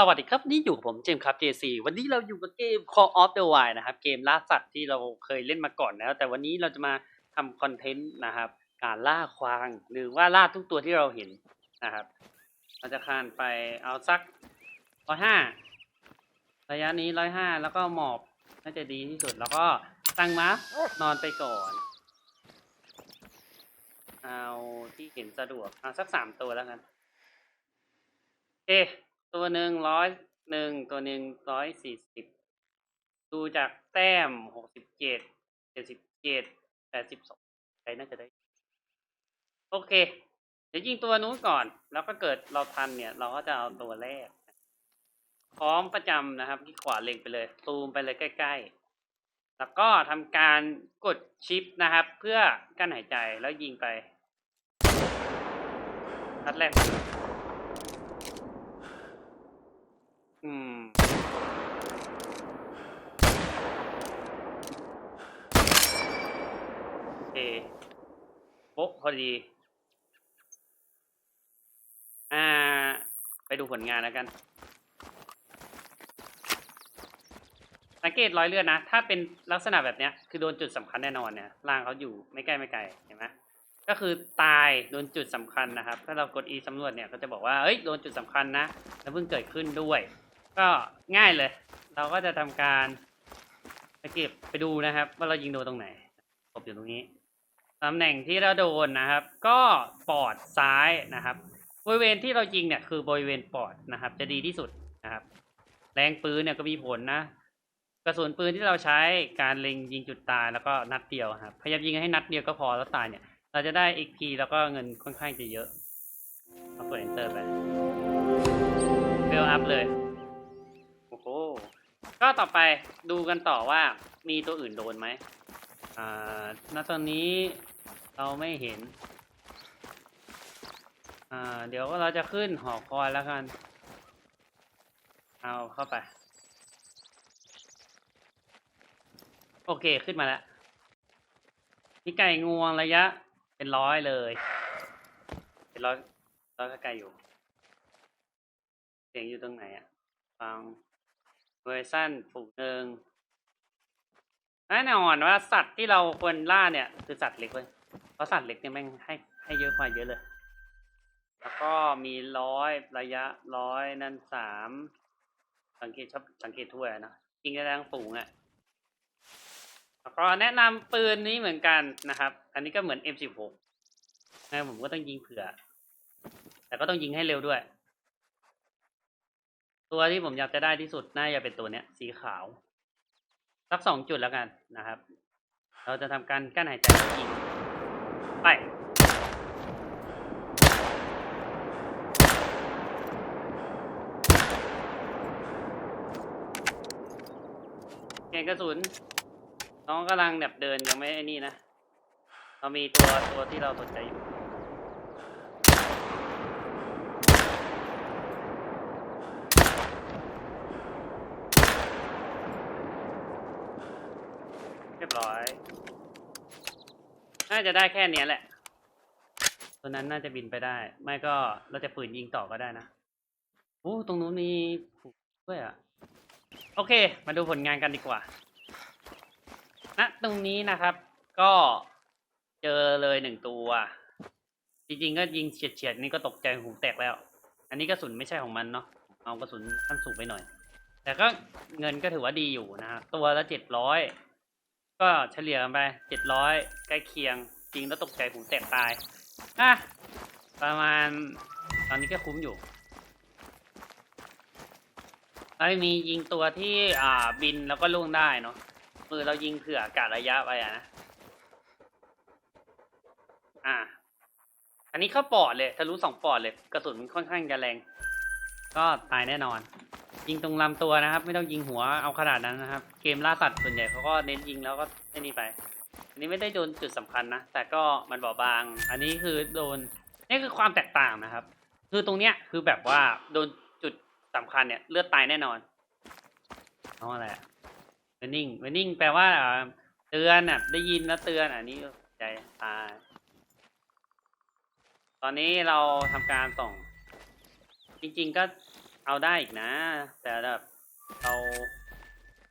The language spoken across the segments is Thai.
สวัสดีครับนี่อยู่กับผมเจมส์ครับ JC วันนี้เราอยู่กับเกม Call of the Wild นะครับ เกมล่าสัตว์ที่เราเคยเล่นมาก่อนแล้ว แต่วันนี้เราจะมาทำคอนเทนต์นะครับ การล่าควาง หรือว่าล่าทุกตัวที่เราเห็นนะครับ เราจะคานไปเอาสักร้อยห้าระยะนี้ร้อยห้าแล้วก็หมอบน่าจะดีที่สุดแล้วก็ตั้งมานอนไปก่อน เอาที่เห็นสะดวกเอาสักสามตัวแล้วกันเอะ ตัวหนึ่งร้อยหนึ่งตัวหนึ่งร้อยสี่สิบดูจากแต้มหกสิบเจ็ดเจ็ดสิบเจ็ดแปดสิบสองใครน่าจะได้ โอเค เดี๋ยวยิงตัวนู้นก่อน แล้วก็เกิดเราทันเนี่ย เราก็จะเอาตัวแรกพร้อมประจำนะครับที่ขวาเล็งไปเลย ซูมไปเลยใกล้ ๆ แล้วก็ทำการกดชิปนะครับ เพื่อกั้นหายใจแล้วยิงไปนัดแรก อืม โอเคโป๊ะพอดี อ่า ไปดูผลงานแล้วกันสังเกตรอยเลือดนะ ถ้าเป็นลักษณะแบบเนี้ย คือโดนจุดสำคัญแน่นอนเนี่ยร่างเขาอยู่ไม่ใกล้ไม่ไกลเห็นไหมก็คือตายโดนจุดสำคัญนะครับ ถ้าเรากด e สำรวจเนี่ยก็จะบอกว่าเอ้ยโดนจุดสำคัญนะแล้วเพิ่งเกิดขึ้นด้วย ก็ง่ายเลย เราก็จะทำการไปเก็บไปดูนะครับ ว่าเรายิงโดนตรงไหนตบอยู่ตรงนี้ ตำแหน่งที่เราโดนนะครับ ก็ปอดซ้ายนะครับ บริเวณที่เรายิงเนี่ยคือบริเวณปอดนะครับ จะดีที่สุดนะครับ แรงปืนเนี่ยก็มีผลนะ กระสุนปืนที่เราใช้การเล็งยิงจุดตายแล้วก็นัดเดียวครับ พยายามยิงให้นัดเดียวก็พอแล้วตายเนี่ย เราจะได้ XP แล้วก็เงินค่อนข้างจะเยอะเอากด enter ไปเบลอัพเลยโอ้โหก็ต่อไปดูกันต่อว่ามีตัวอื่นโดนไหม อ่าณตอนนี้เราไม่เห็น อ่า เดี๋ยวเราจะขึ้นหอคอยแล้วกัน เอาเข้าไป โอเคขึ้นมาแล้วมีไก่งวงระยะ เป็นร้อยเลย เป็นร้อยร้อยก็ไก่อยู่ เสียงอยู่ตรงไหนอะฟังเวอร์ซันฝูงหนึ่ง แน่นอนว่าสัตว์ที่เราควรล่าเนี่ย คือสัตว์เล็กเว้ยเพราะสัตว์เล็กเนี่ยแม่งให้ให้เยอะกว่าเยอะเลย แล้วก็มีร้อยระยะร้อยนั่นสามสังเกตชอบสังเกตทั่วนะยิงได้ทั้งฝูงอะแล้วก็แนะนำปืนนี้เหมือนกันนะครับ อันนี้ก็เหมือน M16 นะผมก็ต้องยิงเผื่อ แต่ก็ต้องยิงให้เร็วด้วย ตัวที่ผมอยากจะได้ที่สุดน่าจะเป็นตัวเนี้ย สีขาว สักสองจุดแล้วกันนะครับ เราจะทำการกั้นหายใจแล้วยิงไปเกณฑ์กระสุน น้องกำลังแบบเดินยังไม่ไอ้นี่นะ เรามีตัวตัวที่เราสนใจอยู่ เรียบร้อย น่าจะได้แค่เนี้ยแหละ ตัวนั้นน่าจะบินไปได้ ไม่ก็เราจะฝืนยิงต่อก็ได้นะโอ้ตรงนู้นมีผูกด้วยอะ โอเค มาดูผลงานกันดีกว่าณตรงนี้นะครับ ก็เจอเลยหนึ่งตัว จริงๆก็ยิงเฉียดๆนี่ก็ตกใจหูแตกแล้ว อันนี้กระสุนไม่ใช่ของมันเนาะเอากระสุนขั้นสูงไปหน่อย แต่ก็เงินก็ถือว่าดีอยู่นะครับตัวละเจ็ดร้อย ก็เฉลี่ยไปเจ็ดร้อยใกล้เคียง จริงแล้วตกใจหูแตกตาย อะ ประมาณ ตอนนี้ก็คุ้มอยู่แล้วมียิงตัวที่อ่าบินแล้วก็ล่วงได้เนาะมือเรายิงเผื่อกะระยะไปอะนะ อ่า อันนี้เข้าปอดเลยทะลุสองปอดเลย กระสุนมันค่อนข้างจะแรง ก็ตายแน่นอน ยิงตรงลำตัวนะครับ ไม่ต้องยิงหัวเอาขนาดนั้นนะครับ เกมล่าสัตว์ส่วนใหญ่เขาก็เน้นยิงแล้วก็ไอ้นี่ไป อันนี้ไม่ได้โดนจุดสำคัญนะ แต่ก็มันเบาบาง อันนี้คือโดนนี่คือความแตกต่างนะครับ คือตรงเนี้ยคือแบบว่าโดนจุดสำคัญเนี่ยเลือดตายแน่นอนเอาอะไรเวนิ่งเวนิ่งแปลว่าอ่าเตือนอะได้ยินแล้วเตือนอันนี้ใจตายตอนนี้เราทำการส่ง จริง ๆ ก็ เอาได้อีกนะ แต่แบบเรา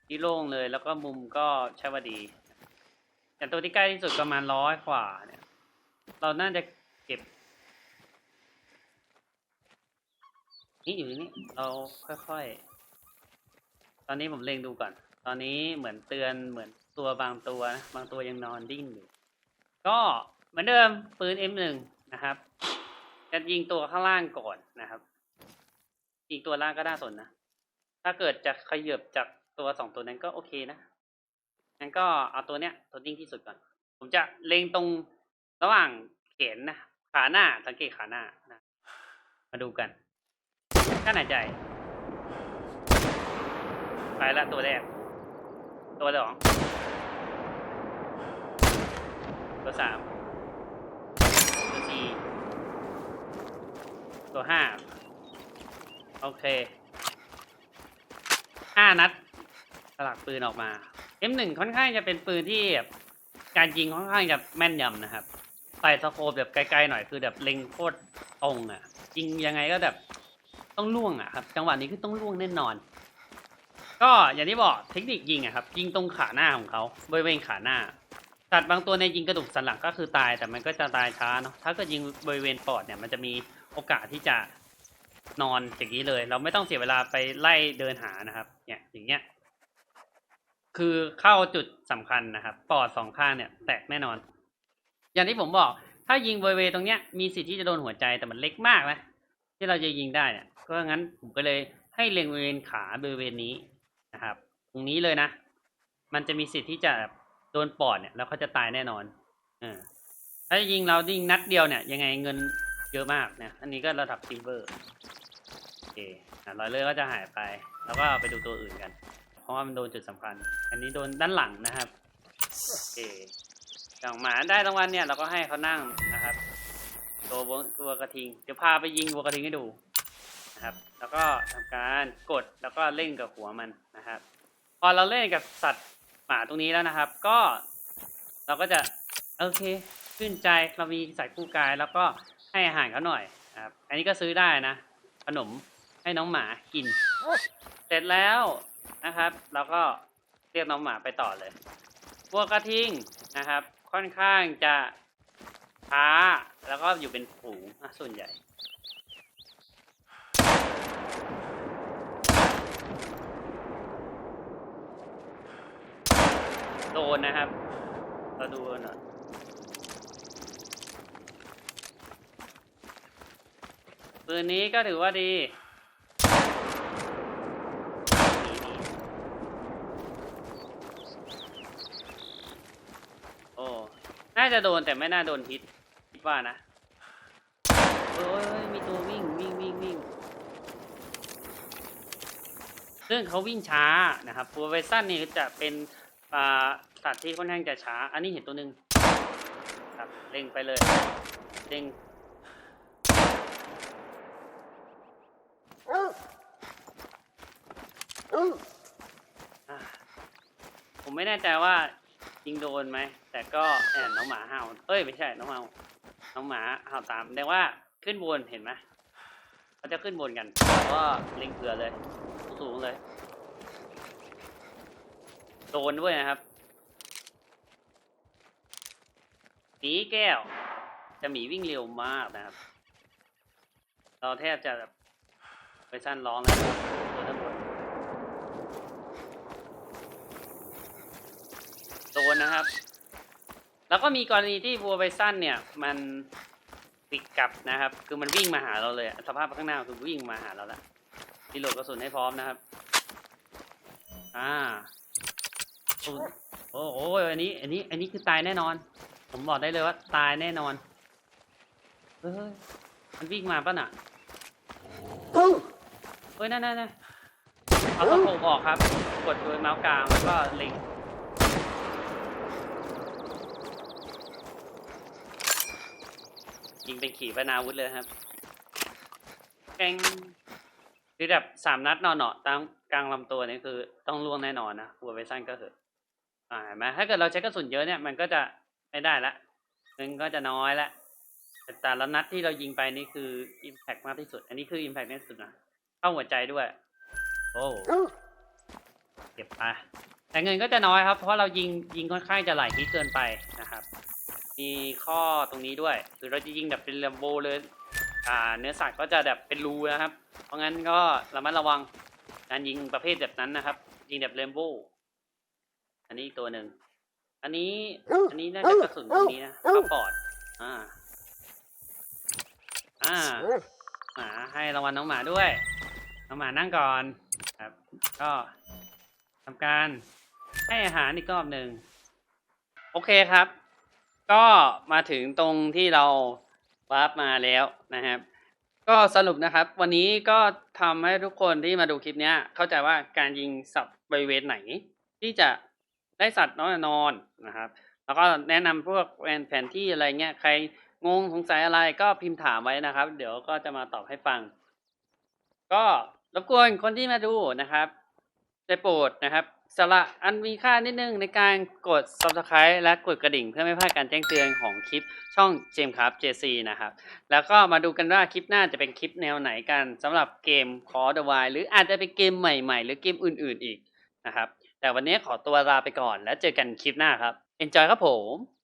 ที่โล่งเลยแล้วก็มุมก็ใช่ว่าดีอย่างตัวที่ใกล้ที่สุดประมาณร้อยกว่าเนี่ย เราน่าจะเก็บ นี่อยู่นี่เราค่อยๆ ตอนนี้ผมเล็งดูก่อน ตอนนี้เหมือนเตือนเหมือนตัวบางตัวนะบางตัวยังนอนดิ้นอยู่ ก็เหมือนเดิมปืน M1 นะครับ จะยิงตัวข้างล่างก่อนนะครับ ยิงตัวล่างก็น่าสนนะ ถ้าเกิดจะขยับจากตัวสองตัวนั้นก็โอเคนะงั้นก็เอาตัวเนี้ยตัวนิ่งที่สุดก่อน ผมจะเล็งตรงระหว่างแขนนะ ขาหน้าสังเกตขาหน้านะ มาดูกันกั้นหายใจ ไปละตัวแรก ตัวสอง ตัวสาม ตัวสี่ ตัวห้า โอเคห้านัดสลักปืนออกมา M1 ค่อนข้างจะเป็นปืนที่แบบการยิงค่อนข้างจะแม่นยำนะครับใส่สโคปแบบไกลๆหน่อยคือแบบเล็งโคตรตรงอะยิงยังไงก็แบบต้องล่วงอะครับ จังหวะนี้คือต้องล่วงแน่นอน ก็อย่างที่บอกเทคนิคยิงอะครับ ยิงตรงขาหน้าของเขาบริเวณขาหน้าสัตว์บางตัวในยยิงกระดูกสันหลังก็คือตายแต่มันก็จะตายช้าเนาะถ้าเกิดยิงบริเวณปอดเนี่ยมันจะมีโอกาสที่จะ นอนอย่างนี้เลย เราไม่ต้องเสียเวลาไปไล่เดินหานะครับ เนี่ยอย่างเงี้ย คือเข้าจุดสำคัญนะครับ ปอดสองข้างเนี่ย แตกแน่นอน อย่างที่ผมบอก ถ้ายิงบริเวตรงเนี้ยมีสิทธิ์ที่จะโดนหัวใจแต่มันเล็กมากนะที่เราจะยิงได้เนี่ยก็งั้นผมก็เลยให้เล็งบริเวณขาบริเวณนี้นะครับ ตรงนี้เลยนะ มันจะมีสิทธิ์ที่จะโดนปอดเนี่ย แล้วเขาจะตายแน่นอนเออถ้ายิงเรายิงนัดเดียวเนี่ย ยังไงเงินเยอะมากเนี่ย อันนี้ก็ระดับซิลเวอร์ เคอะรอยเลือดก็จะหายไป แล้วก็ไปดูตัวอื่นกัน เพราะว่ามันโดนจุดสำคัญ อันนี้โดนด้านหลังนะครับโอเคอย่างหมาได้รางวัลเนี่ยเราก็ให้เขานั่งนะครับ ตัววัวตัวกระทิง เดี๋ยวพาไปยิงวัวกระทิงให้ดูนะครับ แล้วก็ทำการกดแล้วก็เล่นกับหัวมันนะครับ พอเราเล่นกับสัตว์หมาตรงนี้แล้วนะครับ ก็เราก็จะโอเคชื่นใจเรามีสัตว์คู่กายแล้วก็ให้อาหารเขาหน่อยครับ อันนี้ก็ซื้อได้นะ ขนม ให้น้องหมากิน เสร็จแล้วนะครับ เราก็เรียกน้องหมาไปต่อเลยวัวกระทิงนะครับ ค่อนข้างจะช้าแล้วก็อยู่เป็นฝูงนะส่วนใหญ่โดนนะครับ เราดูกันหน่อยปืนนี้ก็ถือว่าดีดีดีโอ้ น่าจะโดนแต่ไม่น่าโดนพิษคิดว่านะเอ้ยมีตัววิ่งวิ่งวิ่งวิ่งซึ่งเขาวิ่งช้านะครับตัวไวซันนี่จะเป็นอ่าสัตว์ที่ค่อนข้างจะช้า อันนี้เห็นตัวหนึ่งครับเล็งไปเลยเล็งอ่าผมไม่แน่ใจว่ายิงโดนไหม แต่ก็แอนน้องหมาเห่า เอ้ยไม่ใช่น้องเห่าน้องหมาเห่าตามแต่ว่าขึ้นบนเห็นไหมเขาจะขึ้นบนกันแล้วก็เล็งเผือเลยสูงเลยโดนด้วยนะครับหมีแก้ว จะหมีวิ่งเร็วมากนะครับ เราแทบจะแบบไปสั้นร้องแล้วนะครับตัวด้านบนโดนนะครับ แล้วก็มีกรณีที่วัวไบซันเนี่ยมันปิดกลับนะครับ คือมันวิ่งมาหาเราเลยสภาพข้างหน้าคือวิ่งมาหาเราแล้วรีโหลดกระสุนให้พร้อมนะครับ อ่าโอ้โหอันนี้ อันนี้ อันนี้คือตายแน่นอน ผมบอกได้เลยว่าตายแน่นอนเฮ้ยมันวิ่งมาป่ะน่ะเฮ้ยนั่นนั่นนั่นเอาสะโพกออกครับ กดโดยเมาส์กลางแล้วก็เล็ง ยิงเป็นขี่ปนาวุธเลยครับแกงคือแบบสามนัดนอนเนาะตามกลางลำตัวนี่คือต้องล่วงแน่นอนนะหัวไปสั้นก็เถอะอ่าเห็นไหมถ้าเกิดเราใช้กระสุนเยอะเนี่ยมันก็จะไม่ได้ละมันก็จะน้อยละแต่แต่ละนัดที่เรายิงไปนี่คืออิมแพกมากที่สุด อันนี้คืออิมแพกที่สุดนะเข้าหัวใจด้วย โอ้เก็บไปแต่เงินก็จะน้อยครับ เพราะเรายิงยิงค่อนข้างจะหลายทีเกินไปนะครับ มีข้อตรงนี้ด้วยหรือเราจะยิงแบบเป็นเลมโบเลยอ่าเนื้อสัตว์ก็จะแบบเป็นรูนะครับ เพราะงั้นก็ระมัดระวังการยิงประเภทแบบนั้นนะครับ ยิงแบบเรมโบอันนี้ตัวหนึ่งอันนี้อันนี้น่าจะกระสุนตรงนี้นะเข้าปอดอ่าอ่าหมาให้รางวัลน้องหมาด้วยน้องหมานั่งก่อนครับ ก็ทำการให้อาหารอีกรอบหนึ่งโอเคครับ ก็มาถึงตรงที่เราวาร์ปมาแล้วนะครับ ก็สรุปนะครับ วันนี้ก็ทำให้ทุกคนที่มาดูคลิปเนี้ยเข้าใจว่าการยิงสัตว์บริเวณไหน ที่จะได้สัตว์นอนนอนนะครับ แล้วก็แนะนำพวกแผนแผนที่อะไรเงี้ยใครงงสงสัยอะไรก็พิมพ์ถามไว้นะครับ เดี๋ยวก็จะมาตอบให้ฟัง ก็รบกวนคนที่มาดูนะครับได้โปรดนะครับ สละอันมีค่านิดนึงในการกด subscribe และกดกระดิ่งเพื่อไม่พลาดการแจ้งเตือนของคลิปช่องเจมส์ครับ JC นะครับ แล้วก็มาดูกันว่าคลิปหน้าจะเป็นคลิปแนวไหนกันสำหรับเกม Call the Wild หรืออาจจะเป็นเกมใหม่ๆ หรือเกมอื่นๆอีกนะครับ แต่วันนี้ขอตัวลาไปก่อนแล้วเจอกันคลิปหน้าครับ Enjoy ครับผม